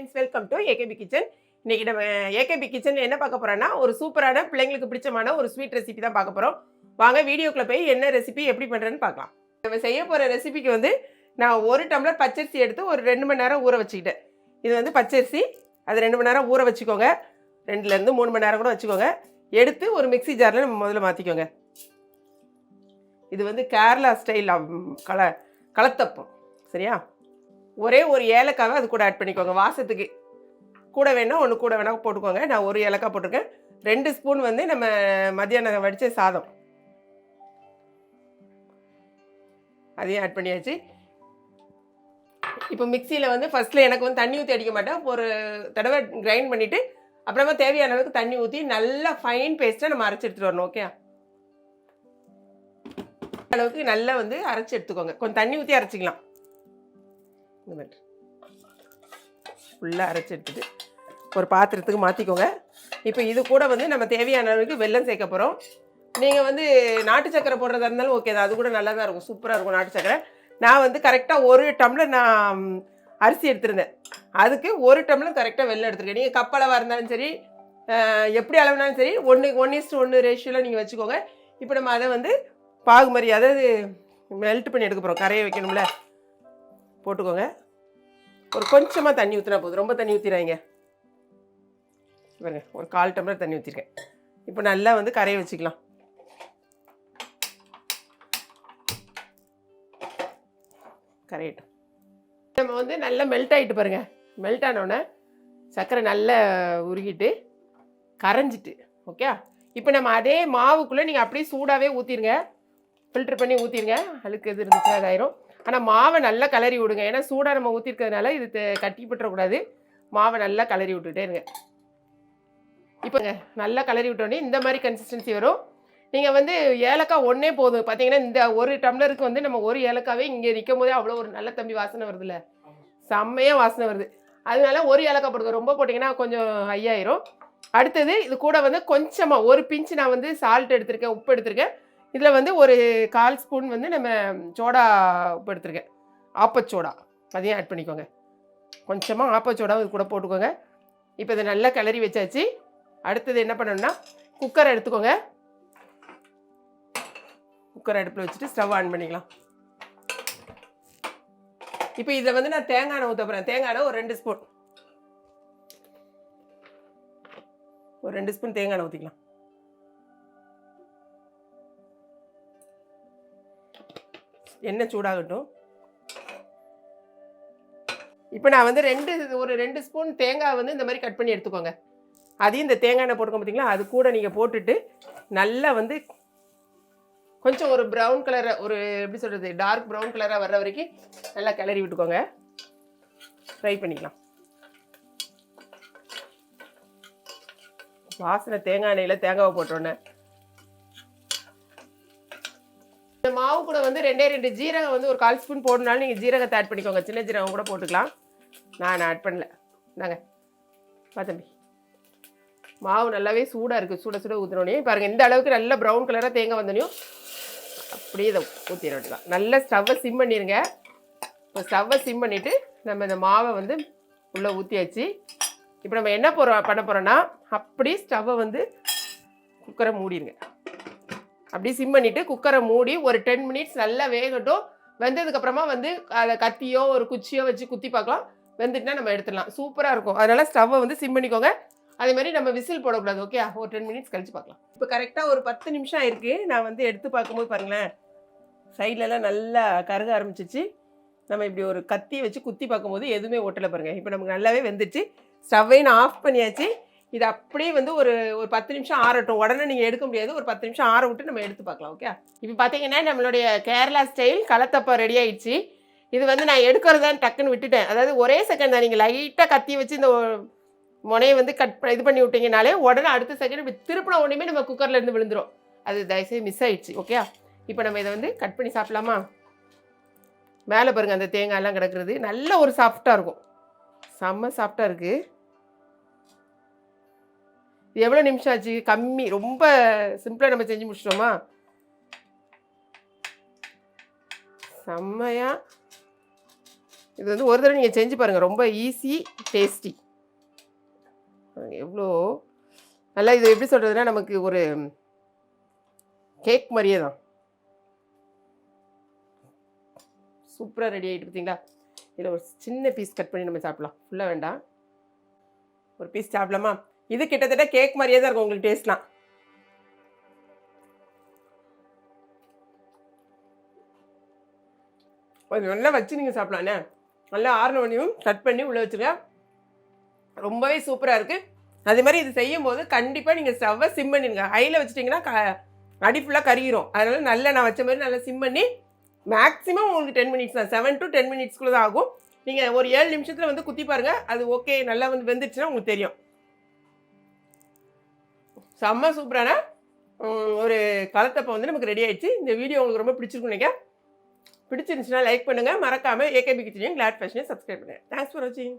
Friends welcome to AKP kitchen இன்னைக்கு நம்ம AKP kitchen என்ன பார்க்க போறோம்னா ஒரு சூப்பரான பிள்ளைங்களுக்கு பிடிச்சமான ஒரு ஸ்வீட் ரெசிபி தான் பார்க்க போறோம். வாங்க வீடியோக்குள்ள போய் என்ன ரெசிபி எப்படி பண்றேன்னு பார்க்கலாம். நம்ம செய்ய போற ரெசிபிக்கு வந்து நான் ஒரு டம்ளர் பச்சரிசி எடுத்து ஒரு ரெண்டு மணி நேரம் ஊற வச்சுக்கிட்டேன். இது வந்து பச்சரிசி அது ரெண்டு மணி நேரம் ஊற வச்சுக்கோங்க. ரெண்டுலேருந்து மூணு மணி நேரம் கூட வச்சுக்கோங்க. எடுத்து ஒரு மிக்ஸி ஜாரில் நம்ம முதல்ல மாற்றிக்கோங்க இது வந்து கேரளா ஸ்டைல் கல கலத்தப்பம். சரியா? ஒரே ஒரு ஏலக்காவை அது கூட ஆட் பண்ணிக்கோங்க. வாசத்துக்கு கூட வேணால் ஒன்று கூட வேணால் போட்டுக்கோங்க. நான் ஒரு ஏலக்காய் போட்டிருக்கேன். ரெண்டு ஸ்பூன் வந்து நம்ம மத்தியானம் வடித்த சாதம். அதையும் ஆட் பண்ணியாச்சு. இப்போ மிக்சியில் வந்து ஃபஸ்ட்டில் எனக்கு வந்து தண்ணி ஊற்றி அடிக்க மாட்டேன். ஒரு தடவை கிரைண்ட் பண்ணிவிட்டு அப்புறமா தேவையான அளவுக்கு தண்ணி ஊற்றி நல்லா ஃபைன் பேஸ்ட்டாக நம்ம அரைச்சி எடுத்துகிட்டு வரணும் ஓகே அளவுக்கு நல்லா வந்து அரைச்சி எடுத்துக்கோங்க. கொஞ்சம் தண்ணி ஊற்றி அரைச்சிக்கலாம். இந்த மாதிரி ஃபுல்லாக அரைச்சி எடுத்துட்டு ஒரு பாத்திரத்துக்கு மாற்றிக்கோங்க இப்போ இது கூட வந்து நம்ம தேவையான அளவுக்கு வெல்லம் சேர்க்க போகிறோம் நீங்கள் வந்து நாட்டு சக்கரை போடுறதா இருந்தாலும் ஓகே தான். அது கூட நல்லா தான் இருக்கும். சூப்பராக இருக்கும் நாட்டு சக்கரை. நான் வந்து கரெக்டாக ஒரு டம்ளர் நான் அரிசி எடுத்திருந்தேன். அதுக்கு ஒரு டம்ளர் கரெக்டாக வெல்லம் எடுத்துருக்கேன். நீங்கள் கப்பளவாக இருந்தாலும் சரி எப்படி அளவுனாலும் சரி ஒன்று ஒன் இஸ்ட் ஒன்று ரேஷியோவில் நீங்கள் வச்சுக்கோங்க. இப்போ நம்ம அதை வந்து பாகு மாதிரி அதாவது மெல்ட் பண்ணி எடுக்க போகிறோம் கரையை வைக்கணும்ல. போட்டுக்கோங்க. ஒரு கொஞ்சமாக தண்ணி ஊற்றினா போதும். ரொம்ப தண்ணி ஊற்றிடாங்க பாருங்க ஒரு கால் டம்ளர் தண்ணி ஊற்றிருக்கேன் இப்போ நல்லா வந்து கரையை வச்சுக்கலாம். கரையட்டும். நம்ம வந்து நல்லா மெல்ட் ஆகிட்டு பாருங்க. மெல்ட் ஆனோடனே சர்க்கரை நல்லா உருகிட்டு கரைஞ்சிட்டு ஓகே இப்போ நம்ம அதே மாவுக்குள்ளே நீங்கள் அப்படியே சூடாகவே ஊற்றிருங்க ஃபில்டர் பண்ணி ஊற்றிருங்க அழுக்கு எது இருந்துச்சுன்னா அதாயிரும் ஆனால் மாவை நல்லா கலரி விடுங்க. ஏன்னா சூடாக நம்ம ஊற்றிருக்கிறதுனால இது கட்டி விட்டுறக்கூடாது. மாவை நல்லா கலரி விட்டுட்டே இருங்க. இப்போங்க நல்லா கலரி விட்டோடனே இந்த மாதிரி கன்சிஸ்டன்சி வரும். நீங்கள் வந்து ஏலக்காய் ஒன்றே போதும். பார்த்தீங்கன்னா இந்த ஒரு டம்ளருக்கு வந்து நம்ம ஒரு ஏலக்காவே இங்கே நிற்கும் போதே அவ்வளோ ஒரு நல்ல தம்பி வாசனை வருதுல்ல. செம்மையாக வாசனை வருது. அதனால ஒரு ஏலக்காய் போடுங்க. ரொம்ப போட்டிங்கன்னா கொஞ்சம் ஹையாயிரும் அடுத்தது இது கூட வந்து கொஞ்சமாக ஒரு பிஞ்சு நான் வந்து சால்ட் எடுத்திருக்கேன் உப்பு எடுத்திருக்கேன். இதில் வந்து ஒரு கால் ஸ்பூன் வந்து நம்ம சோடா உப்பு ஆப்பச்சோடா. அதையும் ஆட் பண்ணிக்கோங்க. கொஞ்சமாக ஆப்பச்சோடாவும் இது கூட போட்டுக்கோங்க. இப்போ இதை நல்லா கிளறி வச்சாச்சு. அடுத்தது என்ன பண்ணணும்னா குக்கரை எடுத்துக்கோங்க. குக்கர் அடுப்பில் வச்சுட்டு ஸ்டவ் ஆன் பண்ணிக்கலாம். இப்போ இதை வந்து நான் தேங்காய் எண்ணெய் ஊற்ற போகிறேன் தேங்காய் எண்ணெய் ஒரு ரெண்டு ஸ்பூன். ஒரு ரெண்டு ஸ்பூன் தேங்காய் எண்ணெய் ஊற்றிக்கலாம் எண்ணெய் சூடாகட்டும். இப்போ நான் வந்து ரெண்டு ஒரு ரெண்டு ஸ்பூன் தேங்காய் வந்து இந்த மாதிரி கட் பண்ணி எடுத்துக்கோங்க. அதையும் இந்த தேங்காய் எண்ணெய் போட்டுக்கோங்க பார்த்தீங்களா அது கூட நீங்கள் போட்டுட்டு நல்லா வந்து கொஞ்சம் ஒரு ப்ரௌன் கலரை ஒரு எப்படி சொல்கிறது டார்க் ப்ரௌன் கலராக வர்ற வரைக்கும் நல்லா கிளறி விட்டுக்கோங்க. ஃப்ரை பண்ணிக்கலாம். வாசனை தேங்காய் எண்ணெயில் தேங்காவை போட்டோன்னே இந்த மாவு கூட வந்து ரெண்டே ரெண்டு ஜீரகம் வந்து ஒரு கால் ஸ்பூன் போடணுனாலும் நீங்கள் ஜீரகத்தை ஆட் பண்ணிக்கோங்க. சின்ன ஜீரகம் கூட போட்டுக்கலாம். நான் ஆட் பண்ணல. நாங்க பார்த்தம்பி மாவு நல்லாவே சூடாக இருக்குது சூட சூட ஊற்றினோடனே பாருங்கள் இந்த அளவுக்கு நல்ல ப்ரௌன் கலராக தேங்காய் வந்தோடனையும் அப்படியே இதை ஊற்றிட வேண்டியதான் நல்லா ஸ்டவ்வை சிம் பண்ணிடுங்க இப்போ ஸ்டவ்வை சிம் பண்ணிவிட்டு நம்ம இந்த மாவை வந்து உள்ளே ஊற்றியாச்சு இப்போ நம்ம என்ன போகிறோம் பண்ண போகிறோன்னா அப்படியே ஸ்டவ்வை வந்து குக்கரை மூடிடுங்க அப்படியே சிம் பண்ணிவிட்டு குக்கரை மூடி ஒரு டென் மினிட்ஸ் நல்லா வேகட்டும். வெந்ததுக்கப்புறமா வந்து அதை கத்தியோ ஒரு குச்சியோ வச்சு குத்தி பார்க்கலாம். வெந்துட்டுனா நம்ம எடுத்துடலாம். சூப்பராக இருக்கும். அதனால் ஸ்டவ்வை வந்து சிம் பண்ணிக்கோங்க. அதே மாதிரி நம்ம விசில் போடக்கூடாது. ஓகே ஒரு டென் மினிட்ஸ் கழிச்சு பார்க்கலாம். இப்போ கரெக்டாக ஒரு பத்து நிமிஷம் ஆயிருக்கு. நான் வந்து எடுத்து பார்க்கும்போது பாருங்களேன். சைட்லலாம் நல்லா கருக ஆரம்பிச்சிச்சு. நம்ம இப்படி ஒரு கத்தி வச்சு குத்தி பார்க்கும்போது எதுவுமே ஓட்டலை பாருங்கள் இப்போ நமக்கு நல்லாவே வெந்துச்சு. ஸ்டவ்வையும் நான் ஆஃப் பண்ணியாச்சு. இது அப்படியே வந்து ஒரு ஒரு பத்து நிமிஷம் ஆறட்டும். உடனே நீங்கள் எடுக்க முடியாது. ஒரு பத்து நிமிஷம் ஆற விட்டு நம்ம எடுத்து பார்க்கலாம் ஓகே இப்போ பார்த்தீங்கன்னா நம்மளுடைய கேரளா ஸ்டைல் கலத்தப்பா ரெடி ஆயிடுச்சு. இது வந்து நான் எடுக்கிறதான் டக்குன்னு விட்டுட்டேன். அதாவது ஒரே செகண்ட் தான். நீங்கள் லைட்டாக கத்தி வச்சு இந்த முனையை வந்து கட் இது பண்ணி விட்டீங்கனாலே உடனே அடுத்த செகண்ட் இப்படி திருப்பின உடனே நம்ம குக்கர்லேருந்து விழுந்துரும். அது தயவுசெய்து மிஸ் ஆயிடுச்சு ஓகே இப்போ நம்ம இதை வந்து கட் பண்ணி சாப்பிடலாமா? மேலே பாருங்கள் அந்த தேங்காயெல்லாம் கிடக்கிறது. நல்ல ஒரு சாஃப்டாக இருக்கும். செம்ம சாஃப்டாக இருக்குது எவ்வளோ நிமிஷம் ஆச்சு? கம்மி ரொம்ப சிம்பிளாக நம்ம செஞ்சு முடிச்சிட்டோமா? செம்மையாக இது வந்து ஒரு தடவை நீங்கள் செஞ்சு பாருங்கள் ரொம்ப ஈஸி டேஸ்டி எவ்வளோ. நல்லா இது எப்படி சொல்கிறதுனா நமக்கு ஒரு கேக் மாதிரியே தான். சூப்பராக ரெடி ஆகிட்டு பார்த்தீங்களா இதில் ஒரு சின்ன பீஸ் கட் பண்ணி நம்ம சாப்பிடலாம். ஃபுல்லாக வேண்டாம். ஒரு பீஸ் சாப்பிடலாமா? இது கிட்டத்தட்ட கேக் மாதிரியே தான் இருக்கும் உங்களுக்கு டேஸ்ட்லாம் கொஞ்சம் நல்லா வச்சு நீங்கள் சாப்பிடலாண்ணே நல்லா ஆறுன வண்டியும் கட் பண்ணி உள்ளே வச்சுருங்க. ரொம்பவே சூப்பராக இருக்குது அதே மாதிரி இது செய்யும் போது கண்டிப்பாக நீங்கள் ஸ்டவ்வை சிம் பண்ணிடுங்க. ஹையில் வச்சிட்டிங்கன்னா க அடி ஃபுல்லாக கருகிரும். அதனால் நல்லா நான் வச்ச மாதிரி நல்லா சிம் பண்ணி மேக்ஸிமம் உங்களுக்கு டென் மினிட்ஸ் தான். செவன் டு டென் மினிட்ஸ்க்குள்ளே தான் ஆகும். நீங்கள் ஒரு ஏழு நிமிஷத்தில் வந்து குத்தி பாருங்கள் அது ஓகே நல்லா வந்து வெந்துருச்சுன்னா உங்களுக்கு தெரியும். செம்ம சூப்பரான ஒரு கலத்தப்பம் வந்து நமக்கு ரெடி ஆயிடுச்சு. இந்த வீடியோ உங்களுக்கு ரொம்ப பிடிச்சிருக்கும் நினைக்க பிடிச்சிருந்துச்சுன்னா லைக் பண்ணுங்கள் மறக்காமல் ஏகேபி கிச்சனையும் கிளாட் ஃபேஷனையும் சப்ஸ்கிரைப் பண்ணுங்கள் தேங்க்ஸ் ஃபார் வாட்சிங்